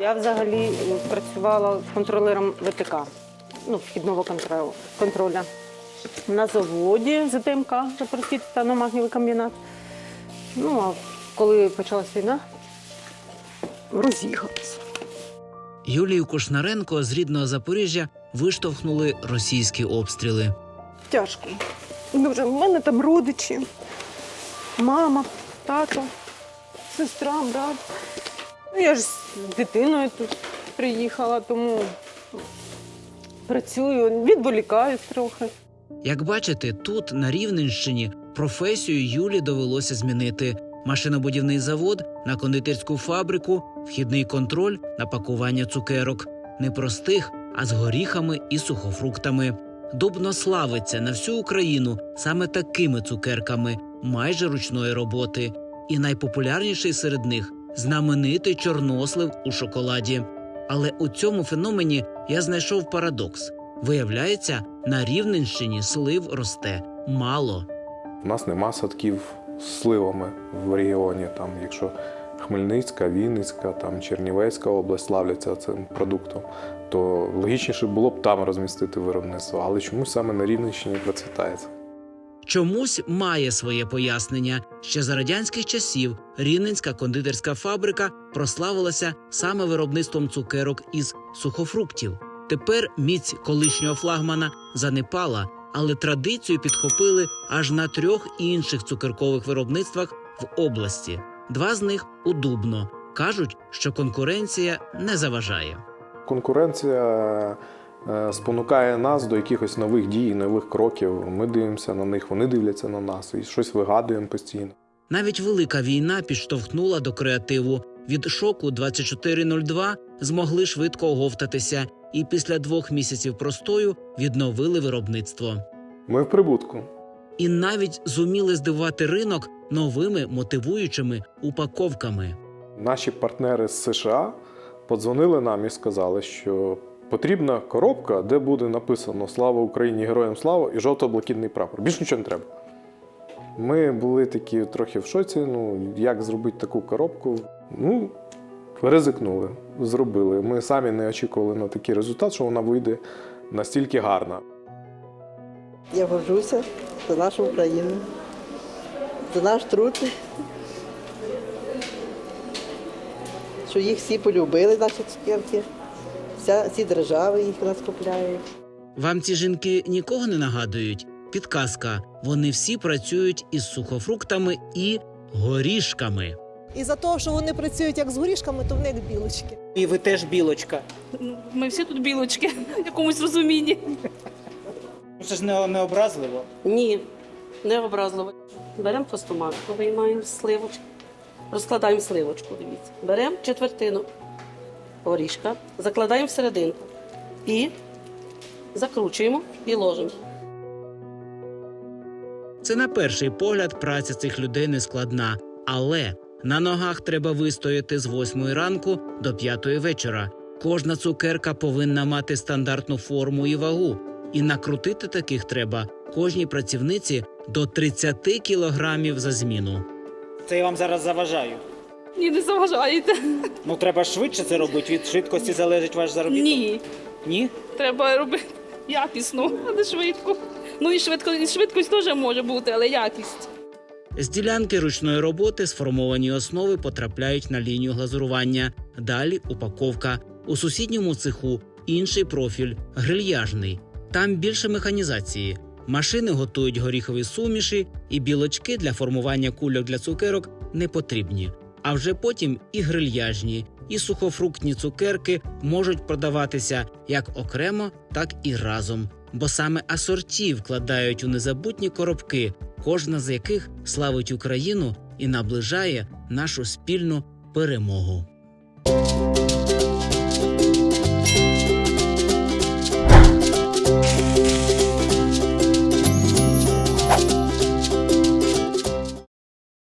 Я взагалі працювала контролером ВТК, ну, вхідного контролю. контроля. На заводі ЗТМК, Запорізький титано-магнієвий комбінат. Ну, а коли почалася війна, роз'їхалася. Юлію Кушнаренко з рідного Запоріжжя виштовхнули російські обстріли. Тяжко. Дуже. У мене там родичі, мама, тато, сестра, брат. Ну, я ж з дитиною тут приїхала, тому працюю, відволікаюсь трохи. Як бачите, тут на Рівненщині професію Юлі довелося змінити: машинобудівний завод на кондитерську фабрику, вхідний контроль на пакування цукерок, не простих, а з горіхами і сухофруктами. Дубно славиться на всю Україну саме такими цукерками, майже ручної роботи. І найпопулярніший серед них знаменитий чорнослив у шоколаді. Але у цьому феномені я знайшов парадокс. Виявляється, на Рівненщині слив росте мало. У нас нема садків з сливами в регіоні. Там, якщо Хмельницька, Вінницька, там Чернівецька область славляться цим продуктом, то логічніше було б там розмістити виробництво, але чомусь саме на Рівненщині процвітає це. Чомусь має своє пояснення. Ще за радянських часів Рівненська кондитерська фабрика прославилася саме виробництвом цукерок із сухофруктів. Тепер міць колишнього флагмана занепала, але традицію підхопили аж на трьох інших цукеркових виробництвах в області. Два з них у Дубно. кажуть, що конкуренція не заважає. Конкуренція спонукає нас до якихось нових дій, нових кроків. Ми дивимося на них, вони дивляться на нас і щось вигадуємо постійно. Навіть велика війна підштовхнула до креативу. Від шоку 2402 змогли швидко оговтатися, і після двох місяців простою відновили виробництво. Ми в прибутку. І навіть зуміли здивувати ринок новими мотивуючими упаковками. Наші партнери з США подзвонили нам і сказали, що потрібна коробка, де буде написано Слава Україні, героям слава і жовто-блакитний прапор. Більш нічого не треба. Ми були такі трохи в шоці. Ну, як зробити таку коробку? Ну, ризикнули, зробили. Ми самі не очікували на такий результат, що вона вийде настільки гарна. Я горжуся за нашу Україну, за наш труд, що їх всі полюбили, наші цукерки. Вся, всі держави їх нас купляють. Вам ці жінки нікого не нагадують? Підказка: вони всі працюють із сухофруктами і горішками. І за того, що вони працюють як з горішками, то в них білочки. І ви теж білочка. Ми всі тут білочки в якомусь розумінні. Це ж не, не образливо. Ні, не образливо. Беремо постоматку, виймаємо сливочку, розкладаємо сливочку, дивіться. Беремо четвертину горішка, закладаємо всерединку і закручуємо і ложимо. Це на перший погляд праця цих людей не складна, але на ногах треба вистояти з 8 ранку до 5 вечора. Кожна цукерка повинна мати стандартну форму і вагу, і накрутити таких треба кожній працівниці до 30 кілограмів за зміну. Це я вам зараз заважаю. Ні, не заважаєте. Ну треба швидше це робити. Від швидкості залежить ваш заробіток. Ні. Ні? Треба робити якісно, а не швидко. Ну і швидко, і швидкість теж може бути, але якість. З ділянки ручної роботи сформовані основи потрапляють на лінію глазурування. Далі упаковка. У сусідньому цеху інший профіль грильяжний. Там більше механізації. Машини готують горіхові суміші, і білочки для формування кульок для цукерок не потрібні. А вже потім і грильяжні, і сухофруктні цукерки можуть продаватися як окремо, так і разом. Бо саме асорті вкладають у незабутні коробки, кожна з яких славить Україну і наближає нашу спільну перемогу.